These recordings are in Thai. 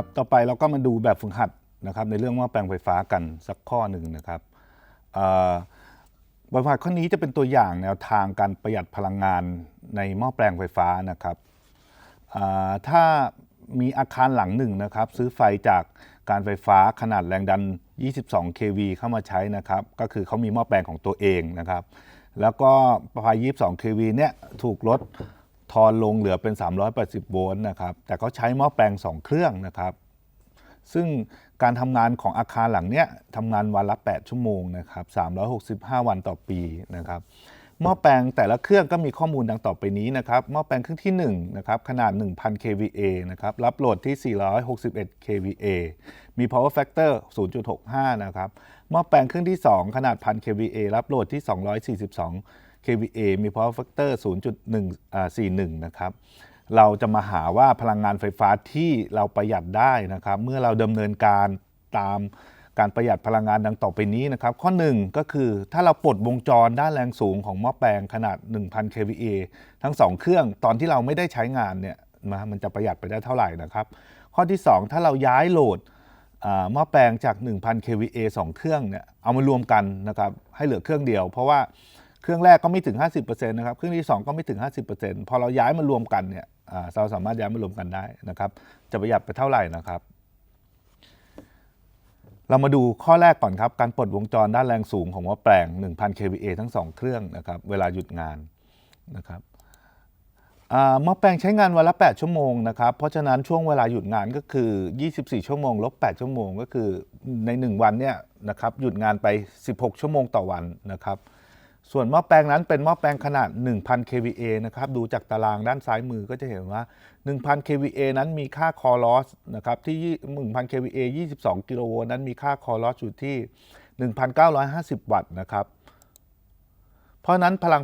ครับ ต่อไปเราก็มาดูแบบฝึกหัดนะครับ ในเรื่องหม้อแปลงไฟฟ้ากันสักข้อหนึ่งนะครับเอ่อแบบฝึกหัดข้อนี้จะเป็นตัวอย่างแนวทางการประหยัดพลังงานในหม้อแปลงไฟฟ้านะครับถ้ามีอาคารหลังหนึ่งนะครับ ซื้อไฟจากการไฟฟ้าขนาดแรงดัน 22 kV เข้ามาใช้นะครับ ก็คือเขามีหม้อแปลงของตัวเองนะครับ แล้วก็ไฟ22 kV เนี่ยถูกลด ทอนลงเหลือเป็น 380 โวลต์นะครับ แต่เขาใช้หม้อแปลง 2 เครื่องนะครับ ซึ่งการทำงานของอาคารหลังเนี้ยทำงานวันละ 8 ชั่วโมงนะครับ 365 วันต่อปีนะครับหม้อแปลงแต่ละเครื่องก็มีข้อมูลดังต่อไปนี้นะครับหม้อแปลงเครื่องที่1นะครับขนาด 1,000 kVA นะครับรับโหลดที่ 461 kVA มี power factor 0.65 นะครับหม้อแปลงเครื่องที่ 2 ขนาด 1,000 kVA รับโหลดที่ 242 kVA มี power factor 0.141 นะครับ เราจะมาหาว่าพลังงานไฟฟ้าที่เราประหยัดได้นะครับ เมื่อเราดำเนินการตามการประหยัดพลังงานดังต่อไปนี้นะครับ ข้อ 1 ก็คือถ้าเราปลดวงจรด้านแรงสูงของหม้อแปลงขนาด 1,000 kVA ทั้ง 2 เครื่องตอนที่เราไม่ได้ใช้งานเนี่ยนะมันจะประหยัดไปได้เท่าไหร่นะครับ ข้อที่ 2 ถ้าเราย้ายโหลดหม้อแปลงจาก 1,000 kVA 2 เครื่องเนี่ยเอามารวมกันนะครับให้เหลือเครื่องเดียว เพราะว่า เครื่องแรกก็ไม่ถึง 50%นะครับ เครื่องที่ 2 ก็ไม่ถึง 50%พอเราย้ายมารวมกันเนี่ยเราสามารถย้ายมารวมกันได้นะครับ จะประหยัดไปเท่าไหร่นะครับ เรามาดูข้อแรกก่อนครับ การปลดวงจรด้านแรงสูงของหม้อแปลง 1,000 kVA ทั้ง 2 เครื่องนะครับ เวลาหยุดงานนะครับอ่าหม้อแปลงใช้งานวันละ 8 ชั่วโมงนะครับ เพราะฉะนั้นช่วงเวลาหยุดงานก็คือ 24 ชั่วโมงลบ 8 ชั่วโมงก็คือใน 1 วันเนี่ยนะครับ หยุดงานไป 16 ชั่วโมงต่อวันนะครับ ส่วนหม้อแปลงนั้นเป็นหม้อแปลงขนาด 1,000 kVA นะครับ ดูจากตารางด้านซ้ายมือก็จะเห็นว่า 1,000 kVA นั้นมีค่า core loss นะครับที่ 1,000 kVA 22 กิโลโวลต์นั้นมีค่า core loss อยู่ที่ 1,950 วัตต์นะครับ เพราะนั้นพลัง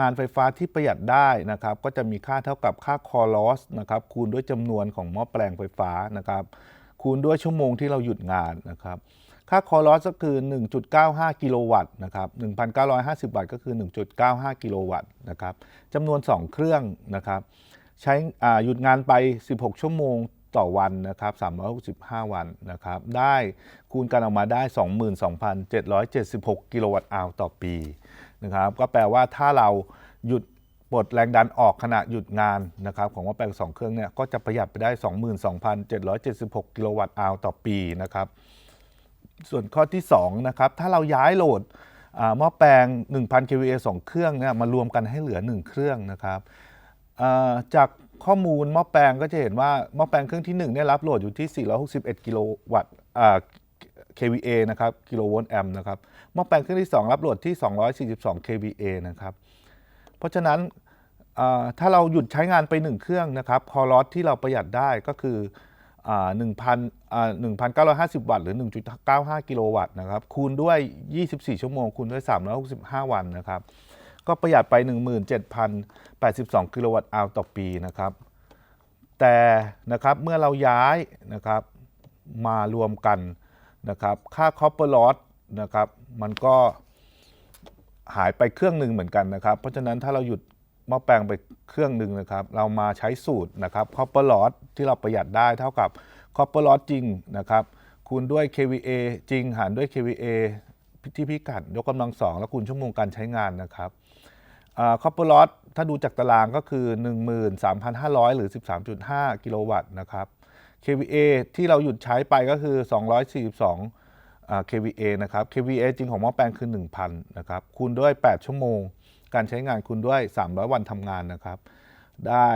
งานไฟฟ้าที่ประหยัดได้นะครับ ก็จะมีค่าเท่ากับค่า core loss นะครับคูณด้วยจำนวนของหม้อแปลงไฟฟ้านะครับ คูณด้วยชั่วโมงที่เราหยุดงานนะครับ ค่า core loss ก็คือ 1.95 กิโลวัตต์นะครับ 1,950 วัตต์ก็คือ 1.95 กิโลวัตต์นะครับจำนวน 2 เครื่องนะครับ ใช้หยุดงานไป 16 ชั่วโมงต่อวันนะครับ 365 วันนะครับ ได้คูณกันออกมาได้ 22,776 กิโลวัตต์อาวต่อปีนะครับ ก็แปลว่าถ้าเราหยุดปลดแรงดันออกขณะหยุดงานนะครับของว่าแปลง2เครื่องเนี่ยก็จะประหยัดไปได้ 22,776 กิโลวัตต์อาวต่อปีนะครับ ส่วนข้อที่2นะครับถ้าเราย้ายโหลดหม้อแปลง 1,000 kVA 2 เครื่องเนี่ยมารวมกันให้เหลือ 1 เครื่องนะครับจากข้อมูลหม้อแปลงก็จะเห็นว่าหม้อแปลงเครื่องที่1เนี่ยรับโหลดอยู่ที่ 461 กิโลวัตต์ kVA นะครับกิโลโวลต์แอมป์นะครับหม้อแปลงเครื่องที่ 2 รับโหลดที่ 242 kVA นะครับเพราะฉะนั้นถ้าเราหยุดใช้งานไป 1 เครื่องนะครับคอลอสที่เราประหยัดได้ก็คือ อ่า1,000อ่า1,950วัตต์หรือ1.95กิโลวัตต์นะครับ คูณด้วย24ชั่วโมง คูณด้วย365วันนะครับ ก็ประหยัดไป17,082กิโลวัตต์อาวต่อปีนะครับ แต่นะครับเมื่อเราย้ายนะครับมารวมกันนะครับ ค่า copper loss นะครับ มันก็หายไปเครื่องหนึ่งเหมือนกันนะครับ เพราะฉะนั้นถ้าเราหยุด หม้อแปลงไปเครื่องหนึ่งนะครับ เรามาใช้สูตรนะครับ copper loss ที่เราประหยัดได้เท่ากับ copper loss จริงนะครับคูณด้วย kVA จริงหารด้วย kVA ที่พิกัดยกกำลังสองแล้วคูณชั่วโมงการใช้งานนะครับคอปเปอร์ลอสถ้าดูจากตารางก็คือ 13,500 หรือ 13.5 กิโลวัตต์นะครับ KVA ที่เราหยุดใช้ไปก็คือ 242อ่า KVA นะครับ KVA จริงของหม้อแปลงคือ 1,000 นะครับ คูณด้วย 8 ชั่วโมง การใช้งานคูณด้วย 300 วันทำงานนะครับ ได้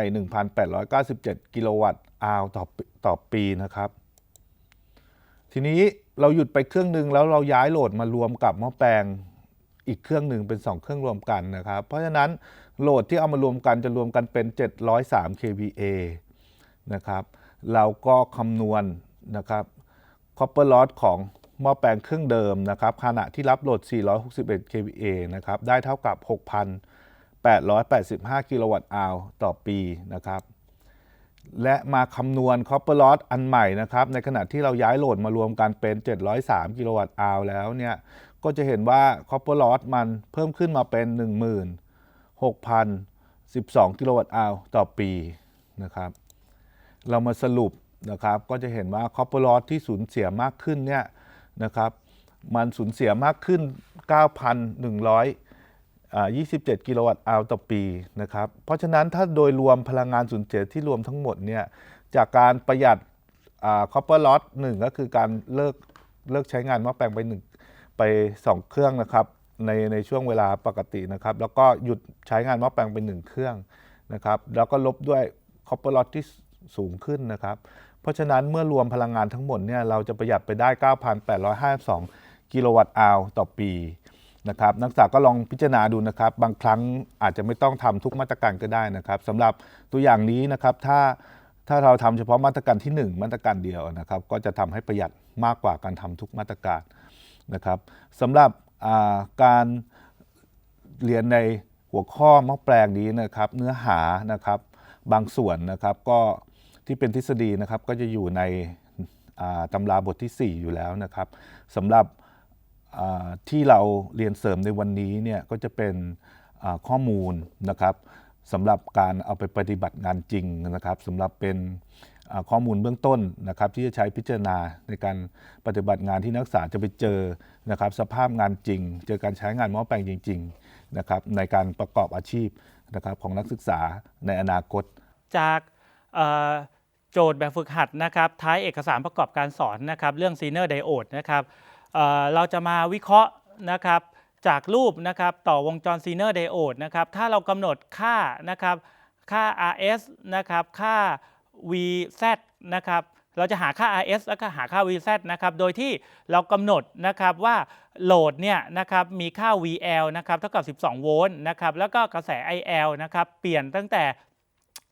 1,897 กิโลวัตต์อาวต่อต่อปีนะครับ ทีนี้เราหยุดไปเครื่องหนึ่งแล้วเราย้ายโหลดมารวมกับหม้อแปลงอีกเครื่องหนึ่งเป็น 2 เครื่องรวมกันนะครับ เพราะฉะนั้นโหลดที่เอามารวมกันจะรวมกันเป็น 703 kVA นะครับ เราก็คำนวณนะครับ copper loss ของ หม้อแปลงเครื่องเดิมนะครับขณะที่รับโหลด 461 kVA นะครับได้เท่ากับ 6,885 กิโลวัตต์อาวต่อปีนะครับและมาคำนวณ copper loss อันใหม่นะครับในขณะที่เราย้ายโหลดมารวมกันเป็น 703 กิโลวัตต์อาวแล้วเนี่ยก็จะเห็นว่า copper loss มันเพิ่มขึ้นมาเป็น 16,012 กิโลวัตต์อาวต่อปีนะครับเรามาสรุปนะครับก็จะเห็นว่าคอปเปอร์ลอสที่สูญเสียมากขึ้นเนี่ย นะครับมันสูญเสียมากขึ้น 9,100 27 กิโลวัตต์อาวต่อปีนะครับเพราะฉะนั้นถ้าโดยรวมพลังงานสูญเสียที่รวมทั้งหมดเนี่ยจากการประหยัดคอปเปอร์ลอสหนึ่งก็คือการเลิกเลิกใช้งานหม้อแปลงไปหนึ่งไป 2 เครื่องนะครับในในช่วงเวลาปกตินะครับ แล้วก็หยุดใช้งานหม้อแปลงไป 1 เครื่องนะครับ แล้วก็ลบด้วยคอปเปอร์ลอสที่สูงขึ้นนะครับ เพราะฉะนั้นเมื่อรวมพลังงานทั้งหมดเนี่ยเราจะประหยัดไปได้ 9,852 กิโลวัตต์อาวต่อปีนะครับนักศึกษาก็ลองพิจารณาดูนะครับ บางครั้งอาจจะไม่ต้องทำทุกมาตรการก็ได้นะครับสำหรับตัวอย่างนี้นะครับถ้าถ้าเราทำเฉพาะมาตรการที่ 1 มาตรการเดียวนะครับก็จะทำให้ประหยัดมากกว่าการทำทุกมาตรการนะครับสำหรับาการเรียนในหัวข้อม้อแปลงนี้นะครับ เนื้อหานะครับ บางส่วนนะครับก็ ที่เป็นทฤษฎีนะครับก็จะอยู่ในตำราบทที่ 4 อยู่แล้วนะครับสำหรับที่เราเรียนเสริมในวันนี้เนี่ยก็จะเป็นข้อมูลนะครับสำหรับการเอาไปปฏิบัติงานจริงนะครับสำหรับเป็นข้อมูลเบื้องต้นนะครับที่จะใช้พิจารณาในการปฏิบัติงานที่นักศึกษาจะไปเจอนะครับสภาพงานจริง เจอการใช้งานหม้อแปลงจริงๆนะครับในการประกอบอาชีพนะครับของนักศึกษาในอนาคต จาก โจทย์แบบฝึกหัดนะครับท้ายเอกสารประกอบการสอนนะครับเรื่องซีเนอร์ไดโอดนะครับเเราจะมาวิเคราะห์นะครับจากรูปนะครับต่อวงจรซีเนอร์ไดโอดนะครับถ้าเรากำหนดค่านะครับค่า RS นะครับค่า VZ นะครับเราจะหาค่า RS แล้วก็หาค่า VZ นะครับ โดยที่เรากำหนดนะครับว่าโหลดเนี่ยนะครับมีค่า VL นะครับเท่ากับ 12 โวลต์นะครับ แล้วก็กระแส IL นะครับเปลี่ยนตั้งแต่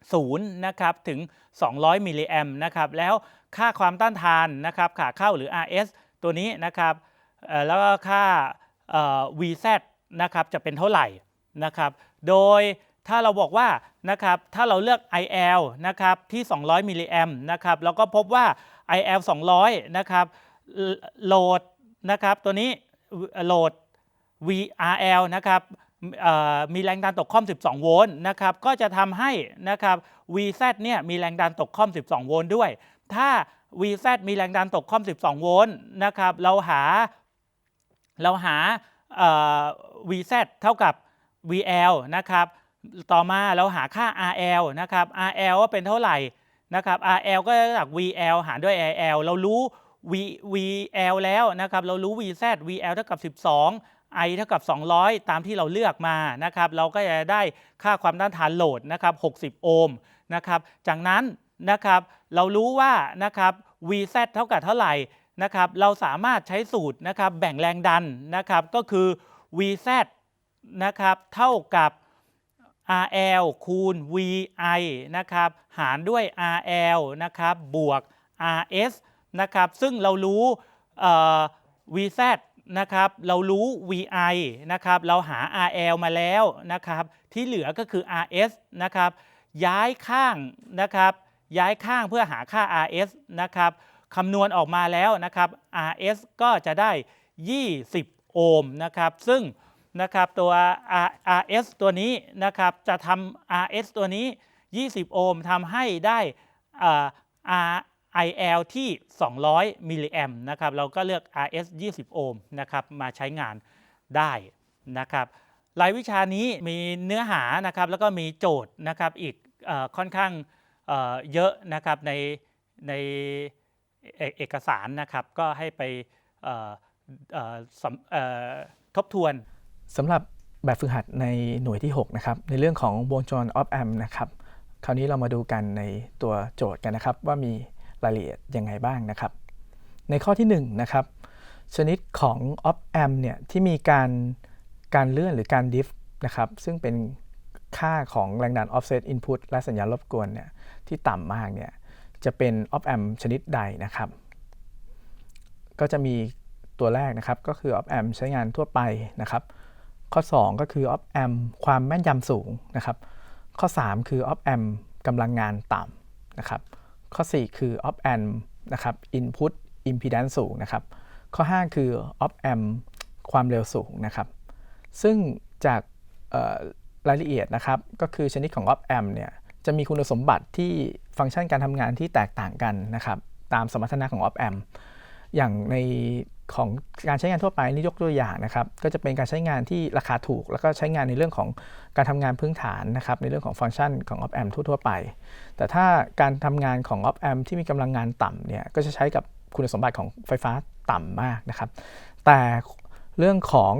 0นะครับถึง 200 มิลลิแอมนะครับแล้วค่าความต้านทานนะครับขาเข้าหรือ RS ตัวนี้นะครับเอ่อแล้วก็ค่าอ่อ VZ นะครับจะเป็นเท่าไหร่นะครับโดยถ้าเราบอกว่านะครับถ้าเราเลือก IL นะครับที่ 200 มิลลิแอมนะครับเราก็พบว่า IL 200 นะครับโหลดนะครับตัวนี้โหลด VRL นะครับ มีแรงดันตกค่อม 12 โวลต์นะครับ ก็จะทำให้นะครับ VZ เนี่ยมีแรงดันตกค่อม 12 โวลต์ด้วย ถ้า VZ มีแรงดันตกค่อม 12 โวลต์นะครับ เราหา เราหา VZ เท่ากับ VL นะครับ ต่อมาเราหาค่า RL นะครับ RL ว่าเป็นเท่าไหร่นะครับ RL ก็จะจาก VL หารด้วย IL เรารู้ V VL แล้วนะครับ เรารู้ VZ VL เท่ากับ 12 I เท่ากับ 200 ตามที่เราเลือกมานะครับเราก็จะได้ค่าความต้านทานโหลดนะครับ60 โอห์มนะครับจากนั้นนะครับเรารู้ว่านะครับ VZ เท่ากับเท่าไหร่นะครับเราสามารถใช้สูตรนะครับแบ่งแรงดันนะครับก็คือ VZ นะครับเท่ากับ RL คูณ VI นะครับหารด้วย RL นะครับบวก RS นะครับซึ่งเรารู้ VZ นะครับเรารู้ VI นะครับเราหา RL มาแล้วนะครับที่เหลือก็คือ RS นะครับย้ายข้างนะครับย้ายข้างเพื่อหาค่า RS นะครับคำนวณออกมาแล้วนะครับ RS ก็จะได้ 20 โอห์มนะครับซึ่งนะครับตัว RS ตัวนี้นะครับจะทำ RS ตัวนี้ 20 โอห์มทำให้ได้อ่ IL ที่ 200 มิลลิแอมนะครับ เราก็เลือก RS 20 โอห์มนะครับ มาใช้งานได้นะครับรายวิชานี้มีเนื้อหานะครับ แล้วก็มีโจทย์นะครับ อีกอค่อนข้างเเยอะนะครับในในเอเอกสารนะครับ ก็ให้ไปทบทวนสำหรับแบบฝึกหัดในหน่วยที่ 6 นะครับ ในเรื่องของวงจร op amp นะครับ คราวนี้เรามาดูกันในตัวโจทย์กันนะครับ ว่ามี รายละเอียดยังไงบ้างนะครับ ในข้อที่1นะครับชนิดของ op amp เนี่ยที่มีการการเลื่อนหรือการ diff นะครับซึ่งเป็นค่าของแรงดัน offset input และสัญญาณรบกวนเนี่ยที่ต่ำมากเนี่ยจะเป็น op amp ชนิดใดนะครับ ก็จะมีตัวแรกนะครับก็คือ op amp ใช้งานทั่วไปนะครับ ข้อ 2 ก็คือ op amp ความแม่นยำสูงนะครับ ข้อ 3 คือ op amp กำลังงานต่ำนะครับ ข้อ 4 คือ op amp นะครับ input impedance สูงนะครับ ข้อ 5 คือ op amp ความเร็วสูงนะครับ ซึ่งจากรายละเอียดนะครับ ก็คือชนิดของ op amp เนี่ย จะมีคุณสมบัติที่ฟังก์ชันการทำงานที่แตกต่างกันนะครับ ตามสมรรถนะของ op amp อย่างใน ของการใช้งานทั่วไปนี่ยกตัวอย่างนะครับก็จะเป็นการใช้งานที่ราคาถูก แล้วก็ใช้งานในเรื่องของการทำงานพื้นฐานนะครับในเรื่องของฟังก์ชันของ op amp ทั่วๆไป แต่ถ้าการทำงานของ op amp ที่มีกำลังงานต่ำเนี่ยก็จะใช้กับคุณสมบัติของไฟฟ้าต่ำมากนะครับ แต่เรื่องของ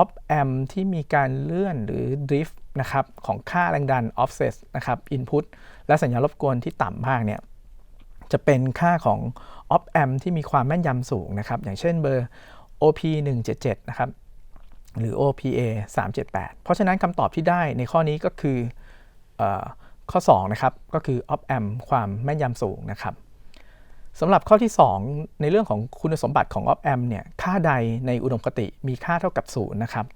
op amp ที่มีการเลื่อนหรือ drift นะครับของค่าแรงดัน offset นะครับ input และสัญญาณรบกวนที่ต่ำมากเนี่ย จะเป็นค่าของ op amp ที่มีความแม่นยำสูงนะครับ อย่างเช่นเบอร์ OP 177นะครับ หรือ OPA 378 เพราะฉะนั้นคำตอบที่ได้ในข้อนี้ก็คือออข้อ2นะครับ ก็คือ op amp ความแม่นยำสูงนะครับสำหรับข้อที่ 2 ในเรื่องของคุณสมบัติของ op amp เนี่ย ค่าใดในอุดมคติมีค่าเท่ากับ0นะครับ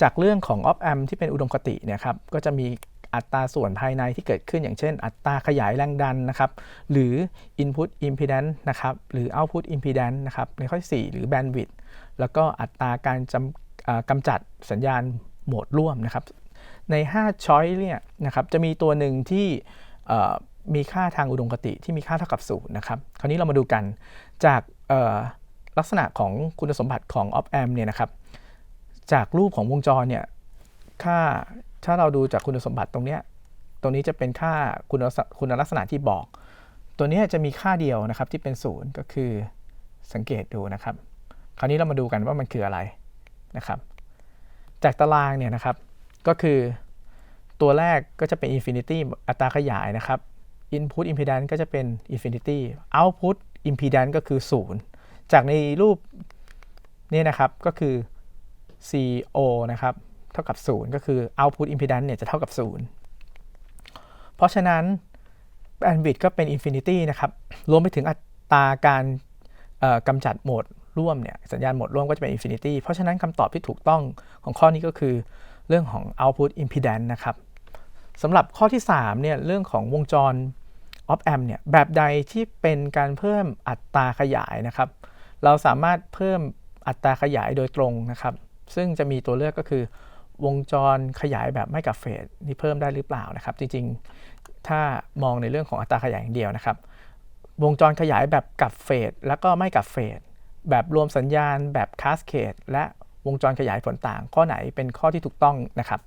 จากเรื่องของ op amp ที่เป็นอุดมคติเนี่ยครับ ก็จะมี อัตราส่วนภายในที่เกิดขึ้นอย่างเช่น อัตราขยายแรงดันนะครับหรือ input impedance นะครับหรือ output impedance นะครับในข้อที่4หรือ bandwidth แล้วก็อัตราการจำกำจัดสัญญาณโหมดร่วมนะครับใน 5 ช้อยเนี่ยนะครับจะมีตัวหนึ่งที่มีค่าทางอุดมคติที่มีค่าเท่ากับศูนย์นะครับ คราวนี้เรามาดูกันจากลักษณะของคุณสมบัติของ op amp เนี่ยนะครับ จากรูปของวงจรเนี่ย ค่า ถ้าเราดูจากคุณสมบัติตรงเนี้ยตรงนี้จะเป็นค่าคุณลักษณะคุณลักษณะที่บอก ตัวนี้จะมีค่าเดียวนะครับที่เป็นศูนย์ก็คือสังเกตดูนะครับ คราวนี้เรามาดูกันว่ามันคืออะไรนะครับ จากตารางเนี่ยนะครับก็คือตัวแรกก็จะเป็น infinity อัตราขยายนะครับ input impedance ก็จะเป็น infinity output impedance ก็คือ 0 จากในรูปนี่นะครับก็คือ CO นะครับ ท่ากับ 0 ก็คือ output impedance เนี่ยจะเท่ากับ 0 เพราะฉะนั้น bandwidth ก็เป็น infinity นะครับ รวมไปถึงอัตราการกำจัดโหมดร่วมเนี่ยสัญญาณโหมดร่วมก็จะเป็น infinity เพราะฉะนั้นคำตอบที่ถูกต้องของข้อนี้ก็คือเรื่องของ output impedance นะครับสำหรับข้อที่3เนี่ยเรื่องของวงจร op amp เนี่ยแบบใดที่เป็นการเพิ่มอัตราขยายนะครับ เราสามารถเพิ่มอัตราขยายโดยตรงนะครับ ซึ่งจะมีตัวเลือกก็คือ วงจรขยายแบบไม่กับเฟสนี่เพิ่มได้หรือเปล่านะครับ จริงๆ ถ้ามองในเรื่องของอัตราขยายอย่างเดียวนะครับ วงจรขยายแบบกับเฟสแล้วก็ไม่กับเฟสแบบรวมสัญญาณแบบคาสเคดและวงจรขยายผลต่าง ข้อไหนเป็นข้อที่ถูกต้องนะครับ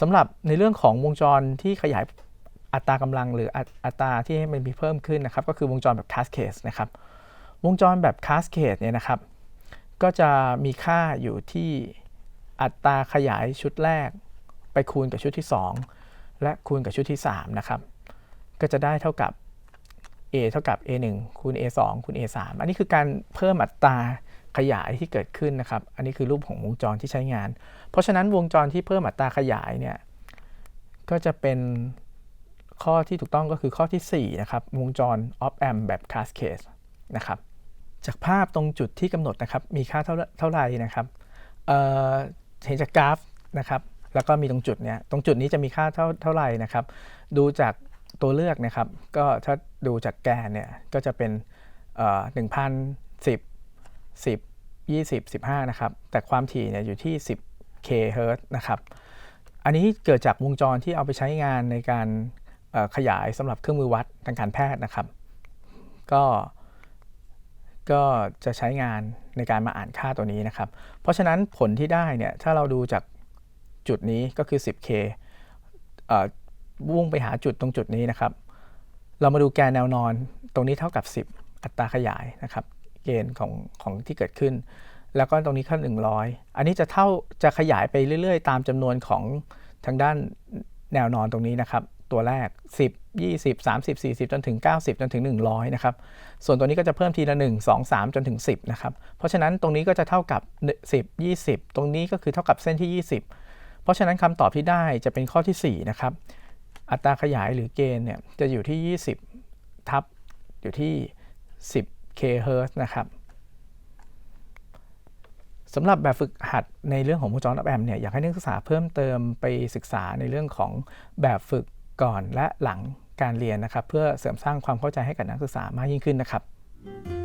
สำหรับในเรื่องของวงจรที่ขยายอัตรากำลังหรืออัตอัตราที่ให้มันมีเพิ่มขึ้นนะครับ ก็คือวงจรแบบคาสเคดนะครับ วงจรแบบคาสเคดเนี่ยนะครับ ก็จะมีค่าอยู่ที่ อัตราขยายชุดแรก ไปคูณกับชุดที่ 2 และคูณกับชุดที่ 3 นะครับ ก็จะได้เท่ากับ a เท่ากับ a 1คูณ a 2คูณ a 3อันนี้คือการเพิ่มอัตราขยายที่เกิดขึ้นนะครับ อันนี้คือรูปของวงจรที่ใช้งาน เพราะฉะนั้นวงจรที่เพิ่มอัตราขยายเนี่ยก็จะเป็นข้อที่ถูกต้องก็คือข้อทีสี่4 นะครับ วงจร op amp แบบ cascade นะครับ จากภาพตรงจุดที่กำหนดนะครับ มีค่าเท่าเท่าไหร่นะครับ เห็นจากกราฟนะครับแล้วก็มีตรงจุดเนี้ยตรงจุดนี้จะมีค่าเท่าเท่าไหร่นะครับ ดูจากตัวเลือกนะครับ ก็ถ้าดูจากแกนเนี่ยก็จะเป็นหนึ่งพันสิบสิบยี่สิบสิบห้านะครับ แต่ความถี่เนี่ยอยู่ที่ 10k เฮิรตซ์นะครับ อันนี้เกิดจากวงจรที่เอาไปใช้งานในการขยายสำหรับเครื่องมือวัดทางการแพทย์นะครับ ก็ ก็จะใช้งานในการมาอ่านค่าตัวนี้นะครับ เพราะฉะนั้นผลที่ได้เนี่ยถ้าเราดูจากจุดนี้ก็คือ 10K วุ่งไปหาจุดตรงจุดนี้นะครับ เรามาดูแกนแนวนอนตรงนี้เท่ากับ 10 อัตราขยายนะครับ เกณฑ์ของของที่เกิดขึ้น แล้วก็ตรงนี้ค่า100 อันนี้จะเท่าจะขยายไปเรื่อย ๆ ตามจำนวนของทางด้านแนวนอนตรงนี้นะครับ ตัวแรก 10 20 30 40 จนถึง 90 จนถึง 100 นะครับ ส่วนตัวนี้ก็จะเพิ่มทีละ 1 2 3 จนถึง 10 นะครับ เพราะฉะนั้นตรงนี้ก็จะเท่ากับ 10 20 ตรงนี้ก็คือเท่ากับเส้นที่ 20 เพราะฉะนั้นคำตอบที่ได้จะเป็นข้อที่ 4 นะครับ อัตราขยายหรือเกณฑ์เนี่ยจะอยู่ที่ 20 ทับอยู่ที่ 10 k เฮิรตซ์นะครับสำหรับแบบฝึกหัดในเรื่องของวงจรอัพแอมเนี่ยอยากให้นักศึกษาเพิ่มเติมไปศึกษาในเรื่องของแบบฝึก ก่อนและหลังการเรียนนะครับ เพื่อเสริมสร้างความเข้าใจให้กับนักศึกษามากยิ่งขึ้นนะครับ